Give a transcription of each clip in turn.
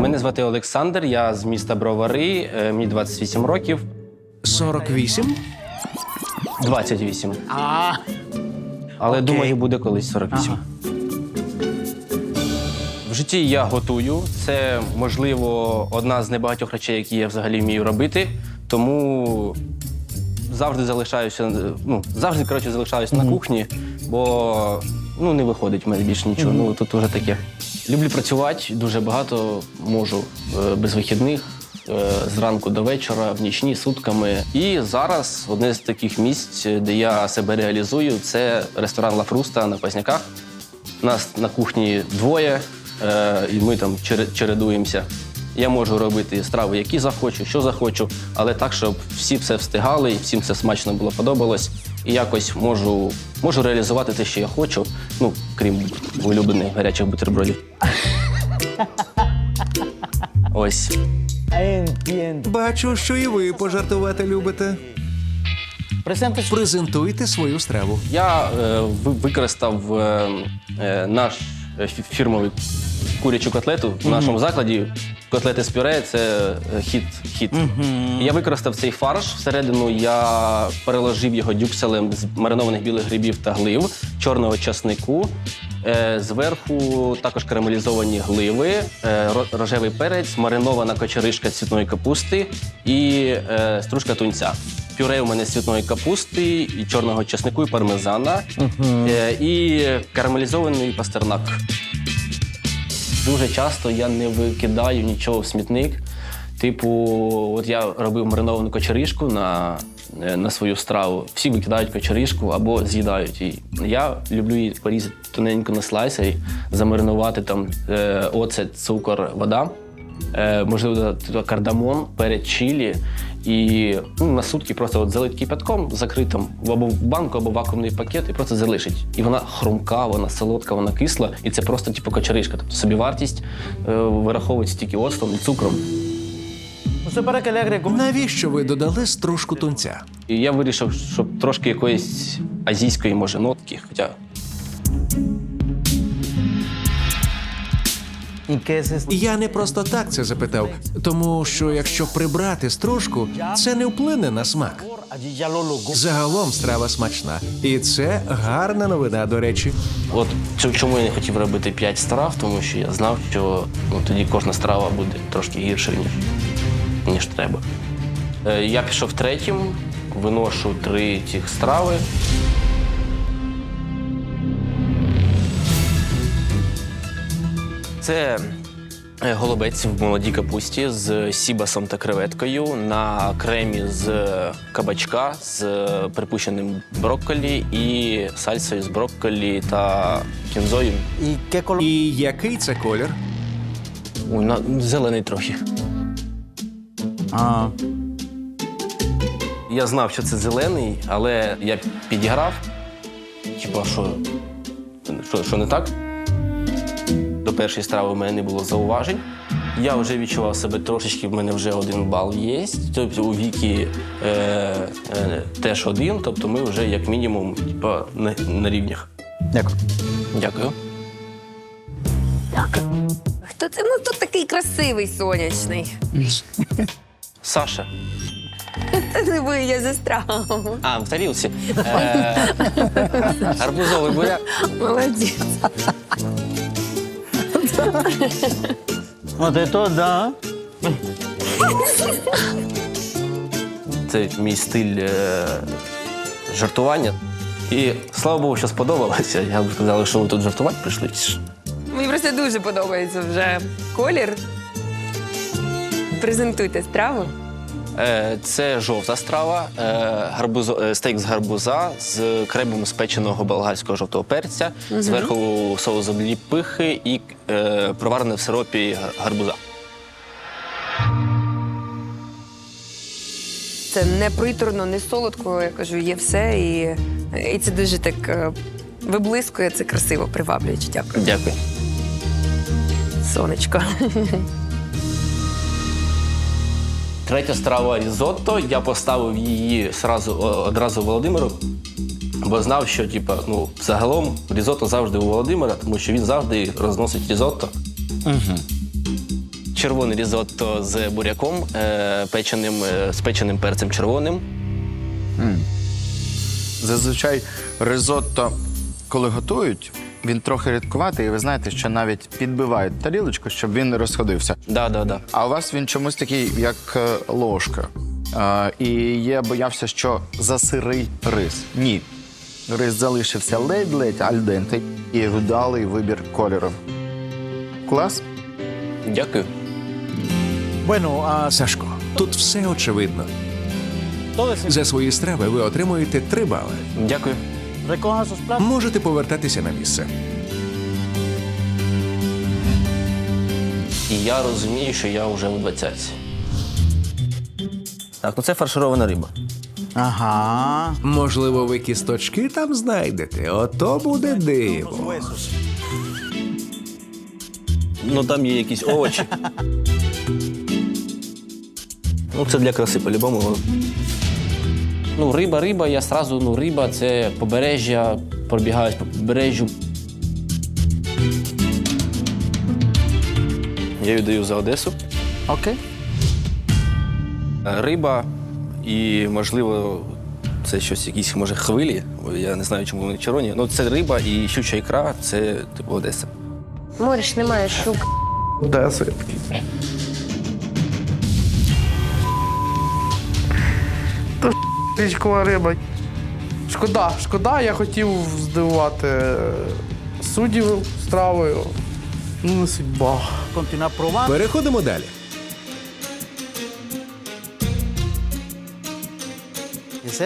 Мене звати Олександр, я з міста Бровари, е, мені 28 років. 48? 28. А, Але Окей. думаю, буде колись 48. Ага. В житті я готую. Це, можливо, одна з небагатьох речей, які я взагалі вмію робити. Тому завжди залишаюся, ну, завжди, коротше, залишаюся на кухні, бо ну, не виходить в мене більше нічого. Ну, тут вже таке. Люблю працювати, дуже багато можу е, без вихідних. е, Зранку до вечора, в нічні сутками. І зараз одне з таких місць, де я себе реалізую, це ресторан Ла Фруста на Пазняках. Нас на кухні двоє, е, і ми там чередуємося. Я можу робити страви, які захочу, що захочу, але так, щоб всі все встигали і всім це смачно було подобалось. І якось можу, можу реалізувати те, що я хочу, ну, крім улюблених гарячих бутербродів. Ось. Бачу, що і ви пожартувати любите. Презентуйте свою страву. Я е, ви- використав е, е, наш фі- фірмовий курячу котлету в нашому закладі. Котлети з пюре це е, хіт. хіт. Я використав цей фарш. Всередину я переложив його дюкселем з маринованих білих грибів та глив, чорного часнику. Е, Зверху також карамелізовані гливи, е, ро- рожевий перець, маринована кочеришка цвітної капусти і е, стружка тунця. Пюре у мене з цвітної капусти, і чорного чеснику, і пармезана, е, і карамелізований пастернак. Дуже часто я не викидаю нічого в смітник. Типу, от я робив мариновану кочеришку на, е, на свою страву. Всі викидають кочеришку або з'їдають її. Я люблю її порізати тоненько на слайси, замаринувати там е, оцет, цукор, вода. Е, можливо, кардамон, перець чилі. І ну, на сутки просто от залить кипятком, закритим в або в банку, або в вакуумний пакет, і просто залишить. І вона хрумка, вона солодка, вона кисла, і це просто типу кочеришка. Тобто собівартість е, вираховується тільки оцтом і цукром. Agregó. Навіщо ви додали стружку тунця? І я вирішив, щоб трошки якоїсь азійської, може, нотки, хоча Я не просто так це запитав, тому що якщо прибрати стружку, це не вплине на смак. Загалом страва смачна, і це гарна новина, до речі. От чо- чому я не хотів робити 5 страв, тому що я знав, що ну, тоді кожна страва буде трошки гіршою, ніж, ніж треба. Е, я пішов третім, виношу три цих страви. Це е, голубець в молодій капусті з сібасом та креветкою на кремі з кабачка з припущеним брокколі і сальсою з брокколі та кінзою. ¿Y qué color? І який це колір? Ой, на, зелений трохи. Ah, Я знав, що це зелений, але я підіграв. Хіба що, що, що не так? До першої страви в мене не було зауважень. Я вже відчував себе трошечки, в мене вже один бал є. Тобто у віки е, е, теж один, тобто ми вже як мінімум типа, на, на рівнях. Дякую. Дякую. Хто це ну тут такий красивий сонячний? Саша. Та не ви, я за страву. А, в тарілці. Е, гарбузовий буряк. Молодець. Вот это да. Це мій стиль е, жартування. І слава Богу, що сподобалося. Я б сказав, що ви тут жартувати прийшли. Мені просто дуже подобається вже колір. Презентуйте страву. Е, це жовта страва, е, гарбузо, е, стейк з гарбуза з кремом спеченого болгарського жовтого перця, зверху соус обліпихи і проварене в сиропі гарбуза. Це не приторно, не солодко. Я кажу, є все. І, і це дуже так виблискує, це красиво, приваблююче. Дякую. Дякую. Сонечко. Третя страва різотто. Я поставив її сразу, одразу Володимиру, бо знав, що типа, ну, загалом різотто завжди у Володимира, тому що він завжди розносить різотто. червоне різотто з буряком, е, печеним, е, з печеним перцем червоним. Зазвичай ризотто, коли готують, він трохи рідкуватий, і ви знаєте, що навіть підбивають тарілочку, щоб він не розходився. Да, да, да. А у вас він чомусь такий, як е, ложка. Е, і я боявся, що за сирий рис. Ні. Рис залишився ледь-ледь альденти і вдалий вибір кольору. Клас? Дякую. Bueno, ah, Сашко, тут все очевидно. За свої страви ви отримуєте три бали. Дякую. Можете повертатися на місце. І я розумію, що я вже у двадцятці. Так, ну це фарширована риба. Ага. Можливо, ви кісточки там знайдете. Ото буде диво. Ну там є якісь овочі. ну, це для краси по-любому. Ну, риба, риба, я сразу, ну, риба це побережжя, пробігаюсь по побережжю. Я віддаю за Одесу. Ok. Е, Риба і, можливо, це щось, якісь, може, хвилі. Я не знаю, чому вони червоні. Ну, це риба і щуча ікра це типу Одеса. Моріш немає щук. Одеси. Та річкова риба. Шкода, шкода, я хотів здивувати е, суддів стравою. Ну, не судьба. Переходимо далі.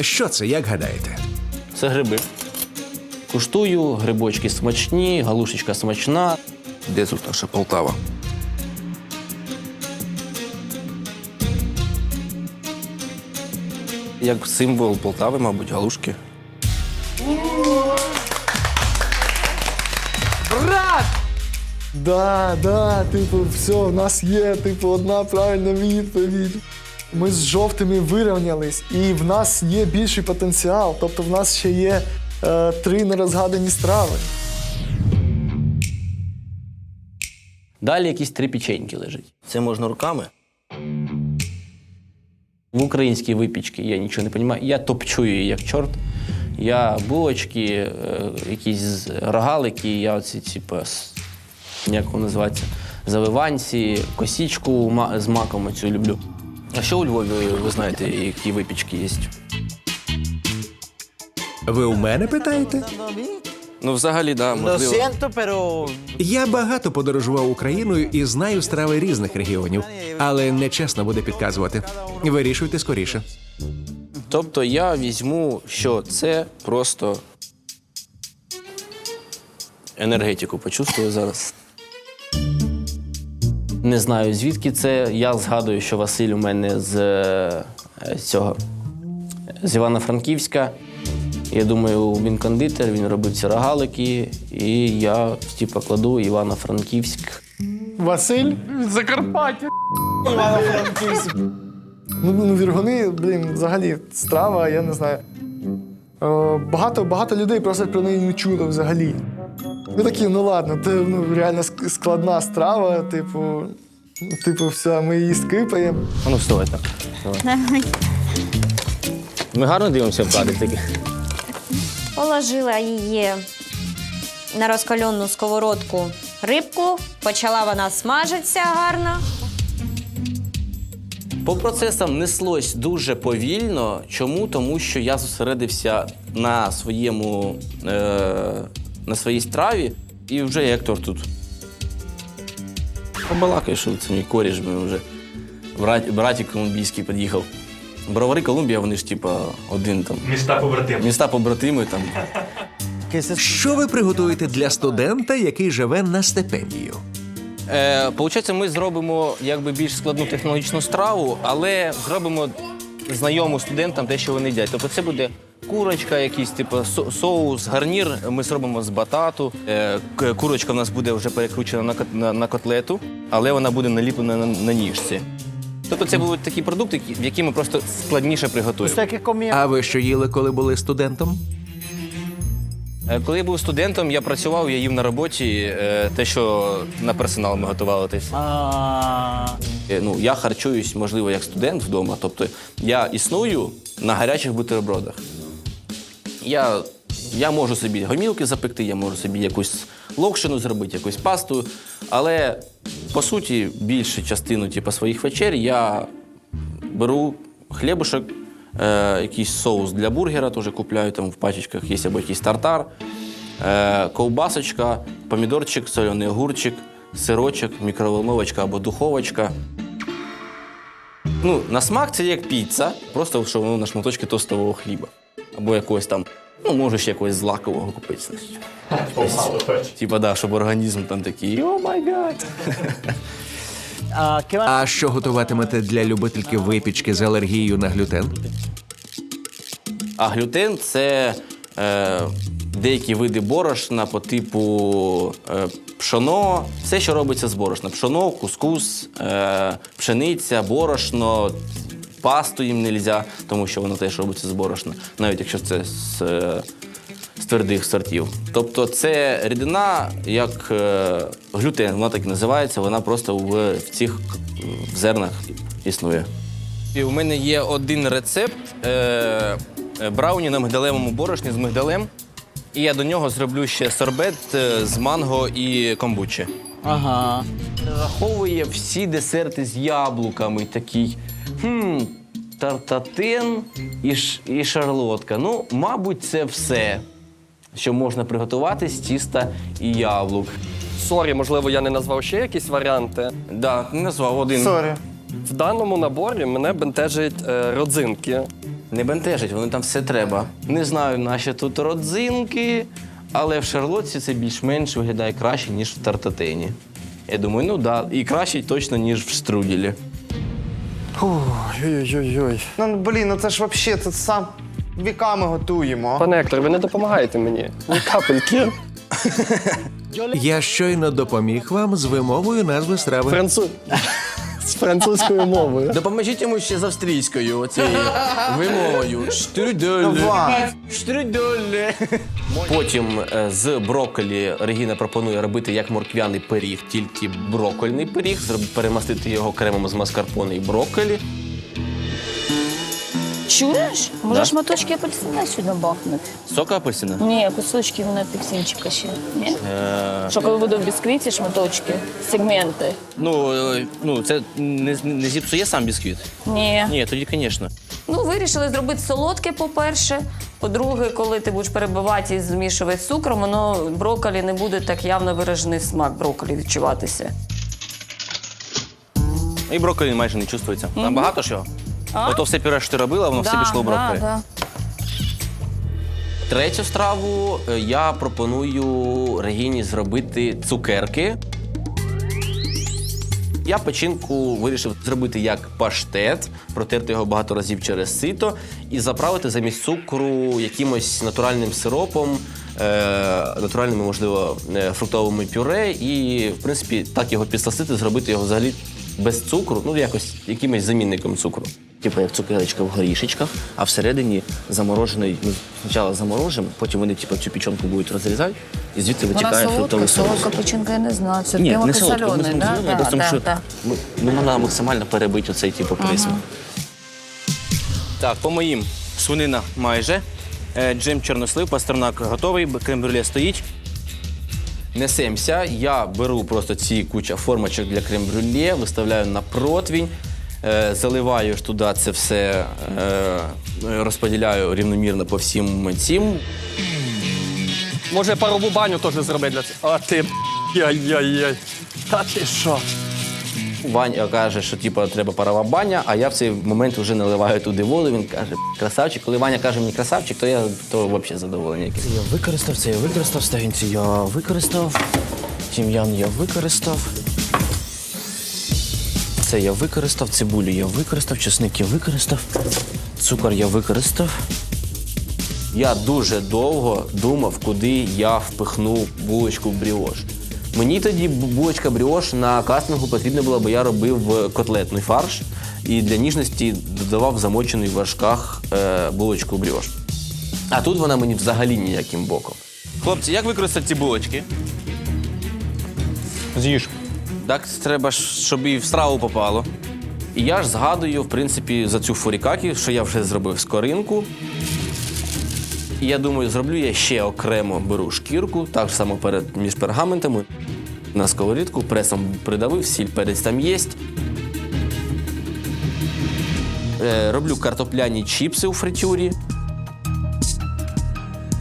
Що це, як гадаєте? Це гриби. Куштую, грибочки смачні, галушечка смачна. Де тут наша Полтава? Як символ Полтави, мабуть, галушки. Да, да, типу, все, в нас є типу, одна правильна відповідь. Ми з жовтими вирівнялись, і в нас є більший потенціал. Тобто в нас ще є е, три нерозгадані страви. Далі якісь три печеньки лежать. Це можна руками. В українській випічці я нічого не розумію. Я топчу її як чорт. Я булочки, е, якісь рогалики, я оці, типу, як воно називається, завиванці, косічку з маком оцю люблю. А що у Львові, ви знаєте, які випічки є? Ви у мене питаєте? Ну, взагалі, да, Lo можливо. siento, pero Я багато подорожував Україною і знаю страви різних регіонів, але нечесно буде підказувати. Вирішуйте скоріше. Тобто я візьму, що це просто енергетику почувствую зараз. Не знаю, звідки це. Я згадую, що Василь у мене з е, цього з Івано-Франківська. Я думаю, він кондитер, він робив ці рогалики, і я типу, кладу Івано-Франківськ. Василь Закарпаття. Ну, ну, віргуни, блін, взагалі страва, я не знаю. Е, багато, багато людей просто про неї не чуло взагалі. Ми такі, ну ладно, це ну, реально ск- складна страва, типу, ну, типу, все, ми її скипаємо. А ну, вставай так. Давай. Ми гарно дивимося в кадр таки. Положила її на розкалену сковородку рибку, почала вона смажитися гарно. По процесам неслось дуже повільно. Чому? Тому що я зосередився на своєму е, на своїй страві, і вже як актор тут. Побалакай, що це мій коріш, вже брат, братик колумбійський під'їхав. Бровари Колумбія, вони ж типа один там. Міста побратими. Міста побратими там. Що ви приготуєте для студента, який живе на стипендію? Е, Получається, ми зробимо якби більш складну технологічну страву, але зробимо знайому студентам те, що вони їдять. Тобто це буде курочка, якийсь типу соус, гарнір. Ми зробимо з батату. Е, Курочка в нас буде вже перекручена на, на котлету, але вона буде наліплена на, на ніжці. Тобто це будуть такі продукти, які- в які ми просто складніше приготуємо. ¿Usted qué comía? А ви що їли, коли були студентом? Е, Коли я був студентом, я працював, я їв на роботі е, те, що на персонал ми готували. Е, ну, я харчуюсь, можливо, як студент вдома. Тобто я існую на гарячих бутербродах. Я, я можу собі гомілки запекти, я можу собі якусь локшину зробити, якусь пасту. Але по суті, більшу частину типу, своїх вечер я беру хлібушок, е, якийсь соус для бургера теж купляю там в пачечках, є або якийсь тартар, е, ковбасочка, помідорчик, соляний огурчик, сирочок, мікроволновочка або духовочка. Ну, на смак це як піца, просто що воно на шматочки тостового хліба. Або якогось там, ну, може ще якогось злакового купити. значить. Типа, да, щоб організм там такий, о май гад. а, А що готуватимете для любительки випічки з алергією на глютен? А глютен це е, деякі види борошна по типу е, пшоно, все, що робиться з борошна. Пшоно, кускус, е, пшениця, борошно, пасту їм не можна, тому що воно теж робиться з борошна, навіть якщо це з, з твердих сортів. Тобто це рідина, як е, глютен, вона так і називається, вона просто в, в цих в зернах існує. І у мене є один рецепт е, е, брауні на мигдалевому борошні з мигдалем. І я до нього зроблю ще сорбет е, з манго і комбучі. Ага. Заховує всі десерти з яблуками. Такий хм, тартатин і, ш, і шарлотка. Ну, мабуть, це все, що можна приготувати з тіста і яблук. Сорі, можливо, я не назвав ще якісь варіанти. Да, назвав один. Сорі. В даному наборі мене бентежать е, родзинки. Не бентежить, вони там все треба. Не знаю, наші тут родзинки, але в шарлотці це більш-менш виглядає краще, ніж в тартатині. Я думаю, ну да, і краще точно, ніж в штруділі. Ой-ой-ой. Ну, блін, ну це ж взагалі це сам віками готуємо. Пане Ектор, ви не допомагаєте мені. Ні капельки. Я щойно допоміг вам з вимовою назви страви. Француз. З французькою мовою. Допоможіть йому ще з австрійською оцією вимовою. Штрудолі. Давай. Потім е, з брокколі Регіна пропонує робити як морквяний пиріг, тільки броккольний пиріг, перемастити його кремом з маскарпоне і брокколі. Чуєш? Може Да. шматочки апельсина сюди бахнути? Сока апельсина? Ні, кусочки вона апельсинчика ще. Ні? Е, Що коли буде в бісквіті шматочки, сегменти. Ну, е, ну це не, не зіпсує сам бісквіт. Ні. Ні, тоді, звісно. Ну, вирішили зробити солодке, по-перше. По-друге, коли ти будеш перебивати і змішувати з цукром, воно брокколі не буде так явно виражений смак брокколі відчуватися. І брокколі майже не чувствується. Там багато що. Ото все пюре, що ти робила, воно все пішло в брокколі. да. Третю страву е, я пропоную Регіні зробити цукерки. Я печінку вирішив зробити як паштет, протерти його багато разів через сито і заправити замість цукру якимось натуральним сиропом, е, натуральними, можливо, е, фруктовими пюре, і, в принципі, так його підсластити, зробити його взагалі без цукру, ну якось якимось замінником цукру. Типу як цукерочка в горішечках, а всередині заморожений. Ми спочатку заморожимо, потім вони типу, цю печінку будуть розрізати, і звідти витікає фруктовий соус. печінка, я не знаю. Це Ні, не солодко, ми зробили, да? просто Да, що да, ми, ну, вона максимально перебить оцей типу присмак. Так, по моїм свинина майже. Е, Джем чорнослив, пастернак готовий, крем-брюле стоїть. Несемося. Я беру просто ці куча формочок для крем-брюлє, виставляю на противень, е, заливаю ж туди це все, е, розподіляю рівномірно по всім цим. Може, парову баню теж зробити для цього. А ти. Яй-яй-яй. Та ти що? Ваня каже, що типу, треба парова баня, а я в цей момент вже наливаю туди воду. Він каже, красавчик. Коли Ваня каже мені красавчик, то я то взагалі задоволений якийсь. Я використав це, я використав стагінці, я використав. Тім'ян я використав. Це я використав, цибулю я використав, чесник я використав, цукор я використав. Я дуже довго думав, куди я впихну булочку в бріош. Мені тоді булочка бріош на кастингу потрібна була, бо я робив котлетний фарш і для ніжності додавав в замочений в вершках е, булочку бріош. А тут вона мені взагалі ніяким боком. Хлопці, як використати ці булочки? З'їж. Так треба, щоб і в страву попало. І я ж згадую, в принципі, за цю фурікакі, що я вже зробив скоринку. І я думаю, зроблю я ще окремо беру шкірку, так само перед між пергаментами. На сковорідку пресом придавив, сіль перець там є. Е, роблю картопляні чіпси у фритюрі.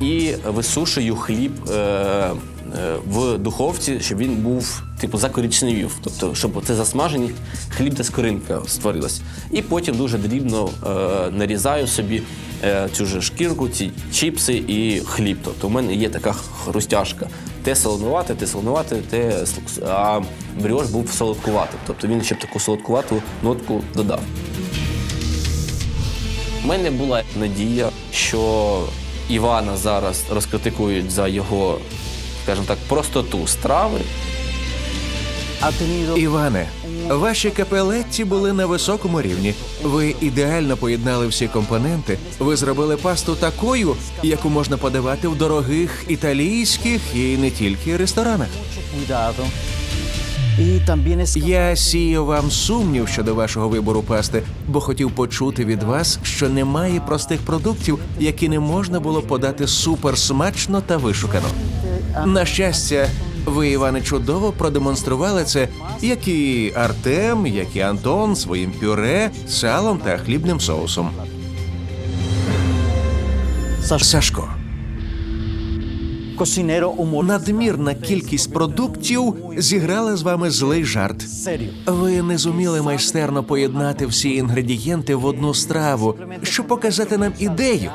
І висушую хліб е, е, в духовці, щоб він був типу закоричневів. Тобто, щоб це засмажені хліб та скоринка створилась. І потім дуже дрібно е, нарізаю собі е, цю ж шкірку, ці чіпси і хліб. Тобто у мене є така хрустяшка. Те солонувате, те солонувате, те а бріош був солодкуватим. Тобто він ще б таку солодкувату нотку додав. У мене була надія, що Івана зараз розкритикують за його, скажімо так, простоту страви. Іване, ваші капелетті були на високому рівні. Ви ідеально поєднали всі компоненти. Ви зробили пасту такою, яку можна подавати в дорогих італійських і не тільки ресторанах. Я сію вам сумнів щодо вашого вибору пасти, бо хотів почути від вас, що немає простих продуктів, які не можна було подати суперсмачно та вишукано. На щастя, ви, Іване, чудово продемонстрували це, як і Артем, як і Антон своїм пюре, салом та хлібним соусом. Сашко, надмірна кількість продуктів зіграла з вами злий жарт. Ви не зуміли майстерно поєднати всі інгредієнти в одну страву, щоб показати нам ідею,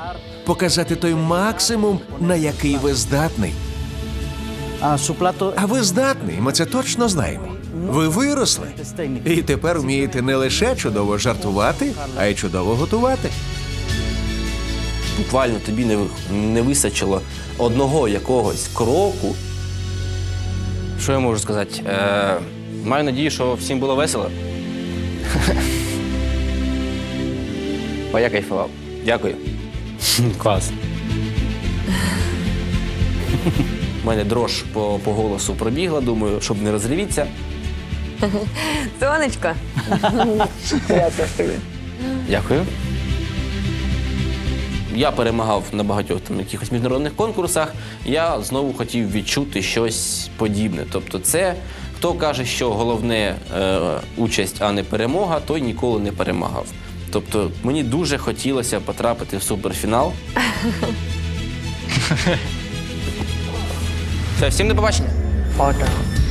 показати той максимум, на який ви здатний. А ви здатний, ми це точно знаємо. Ви виросли. І тепер вмієте не лише чудово жартувати, а й чудово готувати. Буквально тобі не, не вистачило одного якогось кроку. Що я можу сказати? Е, маю надію, що всім було весело. Бо я кайфував. Дякую. Клас. У мене дрож по, по голосу пробігла, думаю, щоб не розривіться. Сонечко. Дякую. Я перемагав на багатьох там якихось міжнародних конкурсах. Я знову хотів відчути щось подібне. Тобто, це хто каже, що головне е, участь, а не перемога, той ніколи не перемагав. Тобто, мені дуже хотілося потрапити в суперфінал. Все, всім до побачення.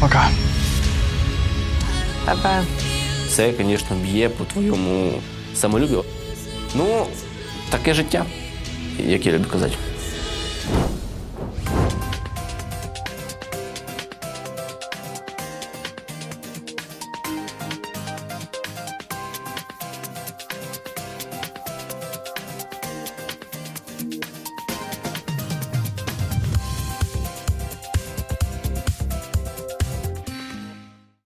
Пока. Па-па. Це, звісно, б'є по твоєму самолюбі. Ну, таке життя, як я люблю казати.